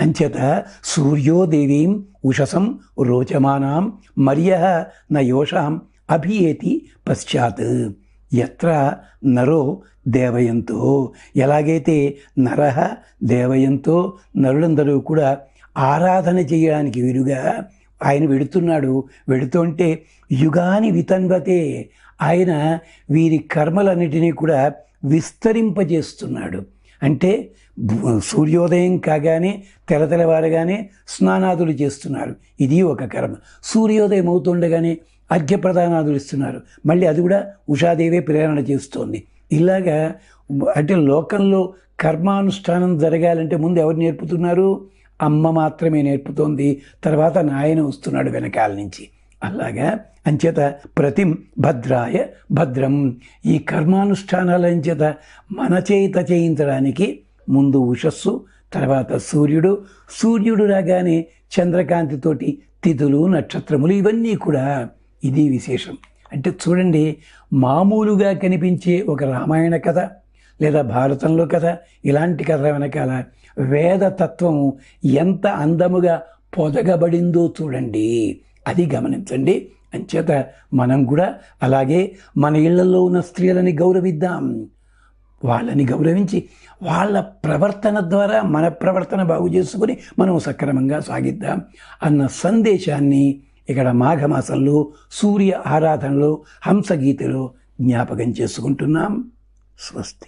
అంచేత సూర్యోదేవీం ఉషసం రోచమానాం మర్య నయోషాం అభియేతి పశ్చాత్. ఎత్ర నరో దేవయంతో. ఎలాగైతే నర దేవయంతో నరులందరూ కూడా ఆరాధన చేయడానికి వీలుగా ఆయన వెడుతున్నాడు వెడుతుంటే యుగాని వితన్వతే ఆయన వీరి కర్మలన్నిటినీ కూడా విస్తరింపజేస్తున్నాడు. అంటే సూర్యోదయం కాగానే తెలతెలవారగానే స్నానాదులు చేస్తున్నారు. ఇది ఒక కర్మ. సూర్యోదయం అవుతుండగానే అర్ఘ్యప్రదానాదులు ఇస్తున్నారు. మళ్ళీ అది కూడా ఉషాదేవే ప్రేరణ చేస్తోంది. ఇలాగా అంటే లోకంలో కర్మానుష్ఠానం జరగాలంటే ముందు ఎవరు నేర్పుతున్నారు? అమ్మ మాత్రమే నేర్పుతోంది. తర్వాత నాయన వస్తున్నాడు వెనకాల నుంచి. అలాగా? అంచేత ప్రతిం భద్రాయ భద్రం. ఈ కర్మానుష్ఠానాల చేత మన చేత చేయించడానికి ముందు ఉషస్సు తర్వాత సూర్యుడు. సూర్యుడు రాగానే చంద్రకాంతితోటి తిథులు నక్షత్రములు ఇవన్నీ కూడా ఇది విశేషం. అంటే చూడండి మామూలుగా కనిపించే ఒక రామాయణ కథ లేదా భారతంలో కథ ఇలాంటి కథ వెనకాల వేద ఎంత అందముగా పొదగబడిందో చూడండి. అది గమనించండి. అంచేత మనం కూడా అలాగే మన ఇళ్ళలో ఉన్న స్త్రీలని గౌరవిద్దాం. వాళ్ళని గౌరవించి వాళ్ళ ప్రవర్తన ద్వారా మన ప్రవర్తన బాగు చేసుకుని మనం సక్రమంగా సాగిద్దాం అన్న సందేశాన్ని ఇక్కడ మాఘమాసంలో సూర్య ఆరాధనలో హంసగీతలో జ్ఞాపకం చేసుకుంటున్నాం. స్వస్తి.